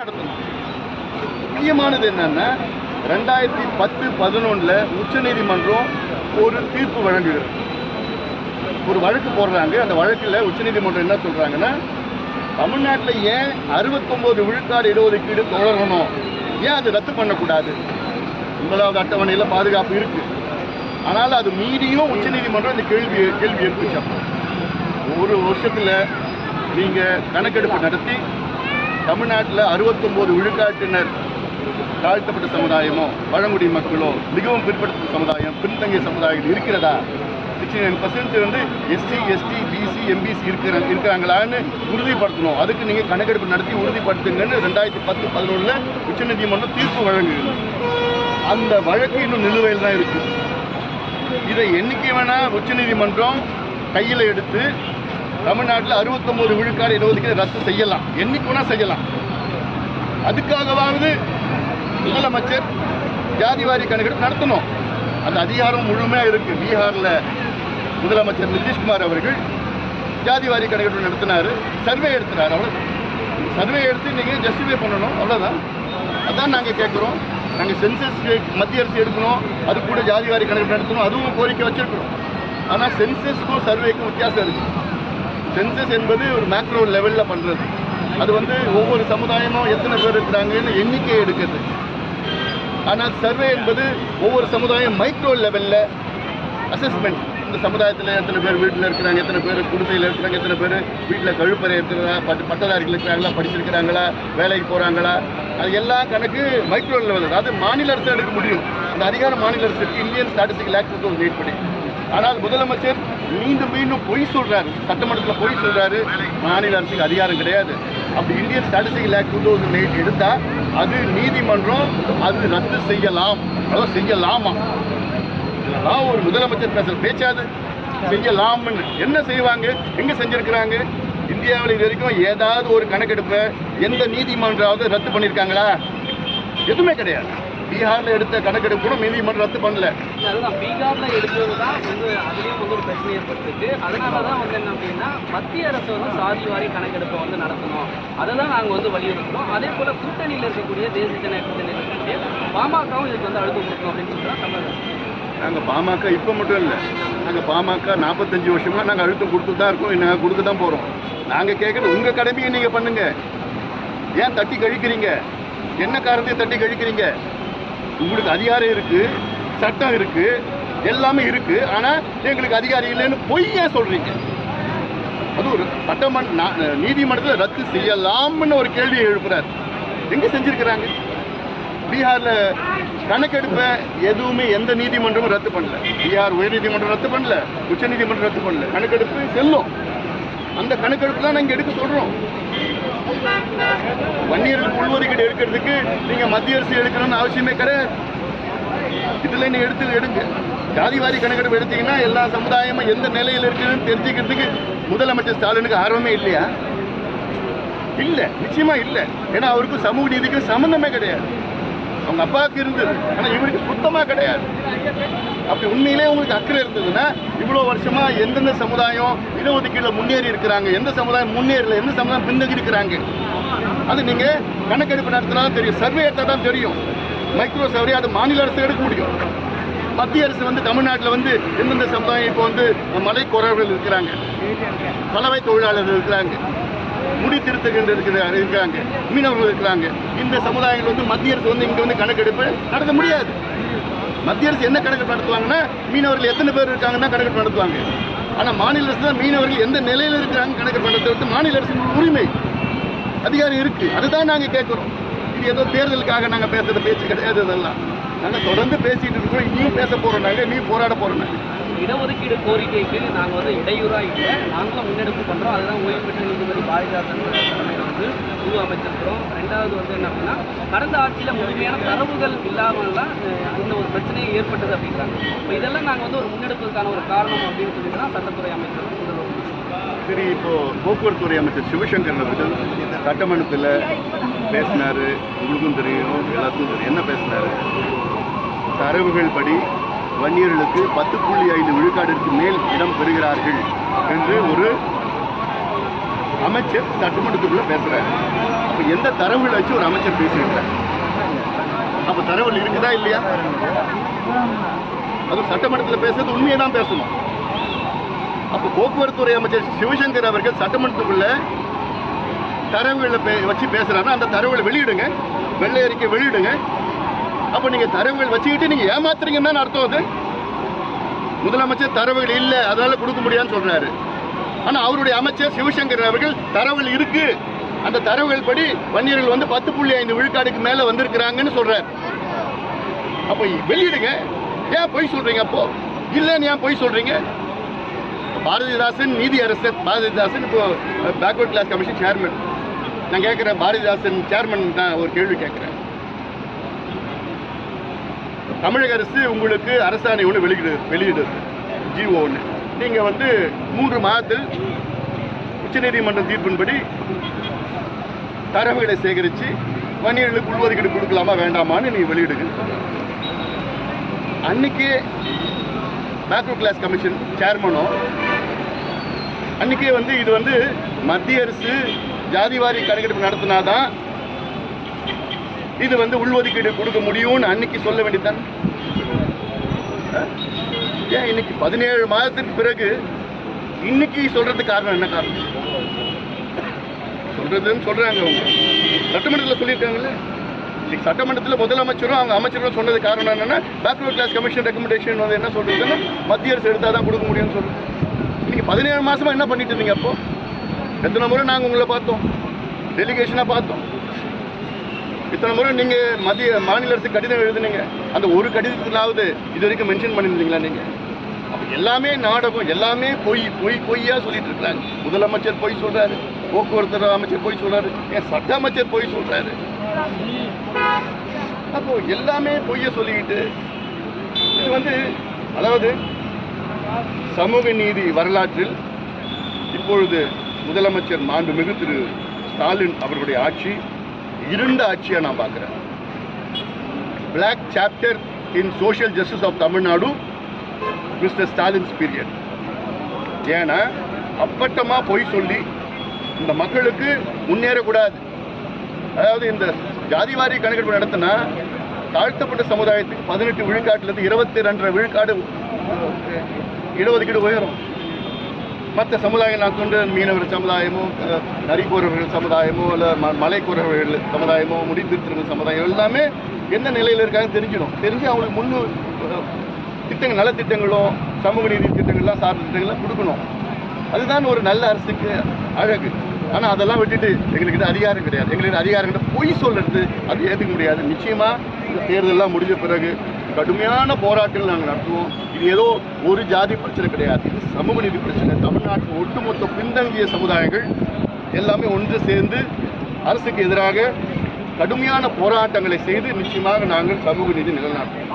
நடத்தணும் முக்கியமானது என்னன்னா ரெண்டாயிரத்தி பத்து பதினொன்றில் உச்சநீதிமன்றம் ஒரு தீர்ப்பு வழங்குகிறது ஒரு வழக்கு போடுறாங்க. அந்த வழக்கில் உச்சநீதிமன்றம் என்ன சொல்றாங்கன்னா தமிழ்நாட்டில் ஏன் அறுபத்தொம்போது விழுக்காடு இடஒதுக்கீடு தொடரணும்? ஏன் அது ரத்து பண்ணக்கூடாது? முதலாவது அட்டவணையில் பாதுகாப்பு இருக்கு. ஆனால் அது மீறியும் உச்சநீதிமன்றம் இந்த கேள்வி கேள்வி எழுப்பிச்சு ஒரு வருஷத்தில் நீங்கள் கணக்கெடுப்பு நடத்தி தமிழ்நாட்டில் அறுபத்தொம்போது விழுக்காட்டினர் தாழ்த்தப்பட்ட சமுதாயமோ பழங்குடி மக்களோ மிகவும் பிற்படுத்த சமுதாயம் பின்தங்கிய சமுதாயம் இருக்கிறதா? சிக்ஸ்டி நைன் பர்சன்ட் வந்து எஸ்சி எஸ்டி பிசி எம்பிசி இருக்கிற இருக்கிறாங்களான்னு உறுதிப்படுத்தணும். அதுக்கு நீங்கள் கணக்கெடுப்பு நடத்தி உறுதிப்படுத்துங்கன்னு ரெண்டாயிரத்தி பத்து பதினொன்றில் உச்சநீதிமன்றம் தீர்ப்பு வழங்குகிறது. அந்த வழக்கு இன்னும் நிலுவையில் தான் இருக்குது இதை என்றைக்கு வேணால் உச்சநீதிமன்றம் கையில் எடுத்து தமிழ்நாட்டில் அறுபத்தொம்போது விழுக்காடு இடஒதுக்கீடு ரத்து செய்யலாம். என்னைக்குனா செய்யலாம். அதுக்காகவாவது முதலமைச்சர் ஜாதிவாரி கணக்கெடுப்பு நடத்தணும். அந்த அதிகாரம் முழுமையாக இருக்கு. பீகாரில் முதலமைச்சர் நிதிஷ்குமார் அவர்கள் ஜாதிவாரி கணக்கெடுப்பு நடத்தினார். சர்வே எடுத்தினார் அவ்வளோ சர்வே எடுத்து நீங்கள் ஜஸ்டிஃபை பண்ணணும். அவ்வளோதான் அதான் நாங்கள் கேட்குறோம். நாங்கள் சென்சஸ் மத்திய அரசு எடுக்கணும். அது கூட ஜாதிவாரி கணக்கெடுப்பு நடத்தணும். அதுவும் கோரிக்கை வச்சிருக்கிறோம். ஆனால் சென்சஸ்க்கும் சர்வேக்கும் வித்தியாசம் இருக்குது சென்சஸ் என்பது ஒரு மேக்ரோ லெவலில் பண்ணுறது அது வந்து ஒவ்வொரு சமுதாயமும் எத்தனை பேர் இருக்கிறாங்கன்னு எண்ணிக்கை எடுக்கிறது ஆனால் சர்வே என்பது ஒவ்வொரு சமுதாயம் மைக்ரோ லெவலில் அசஸ்மெண்ட் இந்த சமுதாயத்தில் எத்தனை பேர் வீட்டில் இருக்கிறாங்க எத்தனை பேர் குடிசையில் இருக்கிறாங்க எத்தனை பேர் வீட்டில் கழுப்பறை இருக்கிறதா பட்டு பட்டதாரிகள் இருக்கிறாங்களா படிச்சிருக்கிறாங்களா வேலைக்கு போகிறாங்களா அது எல்லா கணக்கு மைக்ரோ லெவல் அதாவது மாநில அரசு எடுக்க முடியும். அந்த அதிகார மாநில அரசுக்கு இந்தியன் ஸ்டாட்டிஸ்டிக் ஆக்ட் வந்து தௌசண்ட் எயிட் ஆனால் முதலமைச்சர் மீண்டும் மீண்டும் பொய் சொல்றாரு. சட்டமன்றத்தில் பொய் சொல்றாரு. மாநில அரசுக்கு அதிகாரம் கிடையாது. அப்படி Indian statistic act two thousand eight எடுத்தா அது நீதிமன்றம் அது ரத்து செய்யலாம். அதாவது செய்யலாமா? இதெல்லாம் ஒரு முதலமைச்சர் பேசுற பேச்சாது செய்யலாம் என்ன செய்வாங்க? எங்க செஞ்சிருக்கிறாங்க? இந்தியாவில் இது வரைக்கும் ஏதாவது ஒரு கணக்கெடுப்பை எந்த நீதிமன்றாவது ரத்து பண்ணியிருக்காங்களா எதுவுமே கிடையாது. பீகார்ல எடுத்த கணக்கெடுப்பு கூட நீதிமன்றம் ரத்து பண்ணல. அதுதான் பீகார்ல எடுத்தது தான் வந்து அதுலயும் வந்து ஒரு பிரச்சனை ஏற்பட்டிருக்கு. அதனால தான் வந்து என்ன அப்படின்னா மத்திய அரசு வந்து சாதி வாரி கணக்கெடுப்பை வந்து நடத்தணும். அதை தான் நாங்கள் வந்து வலியுறுத்துறோம். அதே போல கூட்டணியில் இருக்கக்கூடிய தேசிய ஜனநாயக கூட்டணியில் இருக்கக்கூடிய பாமகவும் இதுக்கு வந்து அழுத்தம் கொடுக்கணும் அப்படின்னு சொல்லிட்டு தமிழக. நாங்கள் பாமக இப்போ மட்டும் இல்லை நாங்கள் பாமக நாற்பத்தஞ்சு வருஷமா நாங்கள் அழுத்தம் கொடுத்து தான் இருக்கோம். நாங்கள் கொடுக்க தான் போகிறோம் நாங்கள் கேட்குறது உங்கள் கடமையை நீங்கள் பண்ணுங்க. ஏன் தட்டி கழிக்கிறீங்க? என்ன காரணத்தை தட்டி கழிக்கிறீங்க? உங்களுக்கு அதிகாரம் இருக்கு சட்டம் இருக்கு எல்லாமே இருக்கு. ஆனால் எங்களுக்கு அதிகாரம் இல்லைன்னு பொய்யா சொல்றீங்க. அது ஒரு சட்டமன்ற நீதிமன்றத்தில் ரத்து செய்யலாம்னு ஒரு கேள்வியை எழுப்புறார். எங்க செஞ்சிருக்கிறாங்க? பீகார்ல கணக்கெடுப்பை எதுவுமே எந்த நீதிமன்றமும் ரத்து பண்ணல. பீகார் உயர்நீதிமன்றம் ரத்து பண்ணல உச்சநீதிமன்றம் ரத்து பண்ணல. கணக்கெடுப்பு செல்லும். அந்த கணக்கெடுப்பு தான் நாங்கள் எடுக்க சொல்றோம். வன்னியர்கள் உள்ஒதுக்கீடு எடுக்கிறதுக்கு நீங்க மத்திய அரசு எடுக்கணும்னு அவசியமே கிடையாது இதுல நீங்கள் எடுத்து எடுங்க. ஜாதிவாரி கணக்கெடுப்பு எடுத்தீங்கன்னா எல்லா சமுதாயமும் எந்த நிலையில் இருக்குதுன்னு தெரிஞ்சுக்கிறதுக்கு முதலமைச்சர் ஸ்டாலினுக்கு ஆர்வமே இல்லையா? இல்லை. நிச்சயமா இல்லை. ஏன்னா அவருக்கு சமூக நீதிக்கு சம்மந்தமே கிடையாது. அவங்க அப்பாவுக்கு இருந்தது. ஆனா இவருக்கு சுத்தமா கிடையாது. அப்படி உண்மையிலே உங்களுக்கு அக்கறை இருந்ததுன்னா இவ்வளவு வருஷமா எந்தெந்த சமுதாயம் இடஒதுக்கீடுல முன்னேறி இருக்கிறாங்க எந்த சமுதாயம் முன்னேறல எந்த சமுதாயம் பின்தங்கி இருக்கிறாங்க அது நீங்க கணக்கெடுப்பு நடத்தினா தெரியும் சர்வே எடுத்தா தான் தெரியும். மைக்ரோ சர்வே அது மாநில அரசு எடுக்க முடியும். மத்திய அரசு வந்து தமிழ்நாட்டில் வந்து எந்தெந்த சமுதாயம் இப்போ வந்து மலை குறவர்கள் இருக்கிறாங்க. கலவை தொழிலாளர்கள் இருக்கிறாங்க. முடி திருத்தகின்ற இருக்கிறாங்க இருக்காங்க. மீனவர்கள் இருக்கிறாங்க. இந்த சமுதாயங்கள் வந்து மத்திய அரசு வந்து இங்கே வந்து கணக்கெடுப்பு நடத்த முடியாது. மத்திய அரசு என்ன கணக்கெடுப்பு நடத்துவாங்கன்னா மீனவர்கள் எத்தனை பேர் இருக்காங்கன்னா கணக்கெடுப்பு நடத்துவாங்க. ஆனால் மாநில அரசு தான் மீனவர்கள் எந்த நிலையில் இருக்கிறாங்க கணக்கெடுப்பு நடத்துறது மாநில அரசு உரிமை. அதிகாரம் இருக்கு. அதுதான் நாங்கள் கேட்குறோம் இது ஏதோ தேர்தலுக்காக நாங்கள் பேசுகிற பேச்சு கிடையாது இதெல்லாம் நாங்கள் தொடர்ந்து பேசிட்டு இருக்கோம். இனியும் பேச போகிறோம் நாங்கள் இனியும் போராட போகிறோம் நாங்கள் இடஒதுக்கீடு கோரிக்கைக்கு நாங்கள் வந்து இடையூறாக இல்லை. நாங்களும் முன்னெடுப்பு பண்ணுறோம் அதுதான் ஓய்வு பெற்ற நீதிபதி பாரதிதாசன் தலைமையில் வந்து குழு அமைச்சிருக்கிறோம். ரெண்டாவது வந்து என்ன அப்படின்னா கடந்த ஆட்சியில் முழுமையான தரவுகள் இல்லாமல்லாம் அந்த இந்த ஒரு பிரச்சனையை ஏற்பட்டது அப்படிங்கிறாங்க இப்போ இதெல்லாம் நாங்கள் வந்து ஒரு முன்னெடுப்பதற்கான ஒரு காரணம் அப்படின்னு சொல்லிட்டு தான் சட்டத்துறை அமைச்சர் சரி இப்போ போக்குவரத்துறை அமைச்சர் சிவசங்கர் அவர்கள் சட்டமன்றத்தில் பேசினார். உங்களுக்கும் தெரியும் எல்லாத்துக்கும் தெரியும். என்ன பேசினார்? தரவுகள் படி வன்னியர்களுக்கு பத்து புள்ளி ஐந்து விழுக்காடிற்கு மேல் இடம் பெறுகிறார்கள் என்று ஒரு அமைச்சர் சட்டமன்றத்துக்குள்ள பேசுறாரு. அப்ப எந்த தரவுகளை வச்சு ஒரு அமைச்சர் பேசியிருக்கிறார்? அப்ப தரவுகள் இருக்குதா இல்லையா? அது சட்டமன்றத்தில் பேசுறது உண்மையை தான் பேசணும். அப்ப போக்குவரத்துறை அமைச்சர் சிவசங்கர் அவர்கள் சட்டமன்றத்துக்குள்ள தரவுகளை பே- வச்சு பேசுறாருன்னா அந்த தரவுகளை வெளியிடுங்க. வெள்ளை அறிக்கை வெளியிடுங்க. அப்ப நீங்க தரவுகள் வச்சுக்கிட்டு நீங்க ஏமாத்துறீங்கன்னு அர்த்தம் அது? முதலமைச்சர் தரவுகள் இல்ல அதனால கொடுக்க முடியாதுன்னு சொல்றாரு. ஆனா அவருடைய அமைச்சர் சிவசங்கர் அவர்கள் தரவுகள் இருக்கு. அந்த தரவுகள் படி வன்னியர்கள் வந்து பத்து புள்ளி ஐந்து விழுக்காடுக்கு மேல வந்திருக்கிறாங்கன்னு சொல்றாரு. அப்ப வெளியிடுங்க. ஏன் பொய் சொல்றீங்க அப்போ? இல்லைன்னு ஏன் பொய் சொல்றீங்க? பாரதிதாசன் நீதி அரசர் பாரதிதாசன் இப்போ பேக்வர்ட் கிளாஸ் கமிஷன் சேர்மன் நான் கேட்குறேன் பாரதிதாசன் சேர்மன் தான் ஒரு கேள்வி கேட்குறேன் தமிழக அரசு உங்களுக்கு அரசாணை ஒன்று வெளியிடு வெளியிடுது ஜிஓ ஒன்று நீங்கள் வந்து மூன்று மாதத்தில் உச்சநீதிமன்ற தீர்ப்பின்படி தரவுகளை சேகரித்து வணிகர்களுக்கு உள்ஒதுக்கீடு கொடுக்கலாமா வேண்டாமான்னு நீ வெளியிடுங்க சொல்றாங்க. அன்னைக்கே கிளாஸ் கமிஷன் சேர்மனோ அன்னைக்கே வந்து இது வந்து மத்திய அரசு ஜாதிவாரி கணக்கெடுப்பு நடத்தினாதான் இது வந்து உள்ஒதுக்கீடு கொடுக்க முடியும்னு அன்னைக்கு சொல்ல வேண்டியதுதான். ஏன் இன்னைக்கு பதினேழு மாதத்துக்கு பிறகு இன்னைக்கு சொல்றதுக்கு காரணம் என்ன காரணம்? சொல்றதுன்னு சொல்றாங்க அவங்க. சட்டமன்றத்தில் சொல்லியிருக்காங்கல்ல? இன்னைக்கு சட்டமன்றத்தில் முதலமைச்சரும் அவங்க அமைச்சரும் சொன்னது காரணம் என்னன்னா பேக்வர்ட் கிளாஸ் கமிஷன் ரெக்கமெண்டேஷன் வந்து என்ன சொல்றதுன்னா மத்திய அரசு எடுத்தால் தான் கொடுக்க முடியும்னு சொல்லுது இன்னைக்கு பதினேழு மாசமா என்ன பண்ணிட்டு இருந்தீங்க அப்போ? எத்தனை முறை நாங்கள் உங்களை பார்த்தோம். டெலிகேஷனாக பார்த்தோம். இத்தனை முறை நீங்க மத்திய மாநில அரசு கடிதம் எழுதுனீங்க. அந்த ஒரு கடிதத்திலாவது இது வரைக்கும் மென்ஷன் பண்ணியிருந்தீங்களா நீங்க? அப்போ எல்லாமே நாடகம் எல்லாமே பொய் பொய் பொய்யா சொல்லிட்டு இருக்காங்க முதலமைச்சர் பொய் சொல்றாரு போக்குவரத்து அமைச்சர் பொய் சொல்றாரு ஏன் சட்ட அமைச்சர் பொய் சொல்றாரு? அப்போ எல்லாமே பொய்ய சொல்லிக்கிட்டு இது வந்து அதாவது சமூக நீதி வரலாற்றில் இப்பொழுது முதலமைச்சர் மாண்புமிகு திரு ஸ்டாலின் அவர்களுடைய ஆட்சி இருண்ட ஆட்சியை நான் பார்க்குறேன். Black chapter in social justice of Tamil Nadu mister Stalin's period ஏன்னா அப்பட்டமாக பொய் சொல்லி இந்த மக்களுக்கு முன்னேறக்கூடாது. அதாவது இந்த ஜாதிவாரி கணக்கெடுப்பு நடத்தினா தாழ்த்தப்பட்ட சமுதாயத்துக்கு பதினெட்டு விழுக்காட்டிலிருந்து இருபத்தி ரெண்டரை விழுக்காடு இருபது இடஒதுக்கீடு உயரும். மற்ற சமுதாயம் நான் கொண்டு மீனவர் சமுதாயமோ அஹ், நரிக்கூறவர்கள் சமுதாயமோ இல்லை ம மலைக்கூறவர்கள் சமுதாயமோ முடித்திருத்தவர்கள் சமுதாயம் எல்லாமே என்ன நிலையில் இருக்காங்க தெரிஞ்சிடும். தெரிஞ்சு அவங்களுக்கு முன்னு திட்டங்கள் நலத்திட்டங்களும் சமூக நீதி திட்டங்கள்லாம் சார்ந்த திட்டங்கள்லாம் கொடுக்கணும். அதுதான் ஒரு நல்ல அரசுக்கு அழகு. ஆனால் அதெல்லாம் விட்டுட்டு எங்களுக்கு அதிகாரம் கிடையாது. எங்களுக்கு அதிகாரம் பொய் சொல்கிறது அது ஏற்றுக்க முடியாது. நிச்சயமாக இந்த தேர்தலெல்லாம் முடிஞ்ச பிறகு கடுமையான போராட்டங்கள் நாங்கள் நடத்துவோம். இது ஏதோ ஒரு ஜாதி பிரச்சனை கிடையாது. இது சமூக நீதி பிரச்சனை. தமிழ்நாட்டில் ஒட்டுமொத்த பின்தங்கிய சமுதாயங்கள் எல்லாமே ஒன்று சேர்ந்து அரசுக்கு எதிராக கடுமையான போராட்டங்களை செய்து நிச்சயமாக நாங்கள் சமூக நீதி நிலைநாட்டுவோம்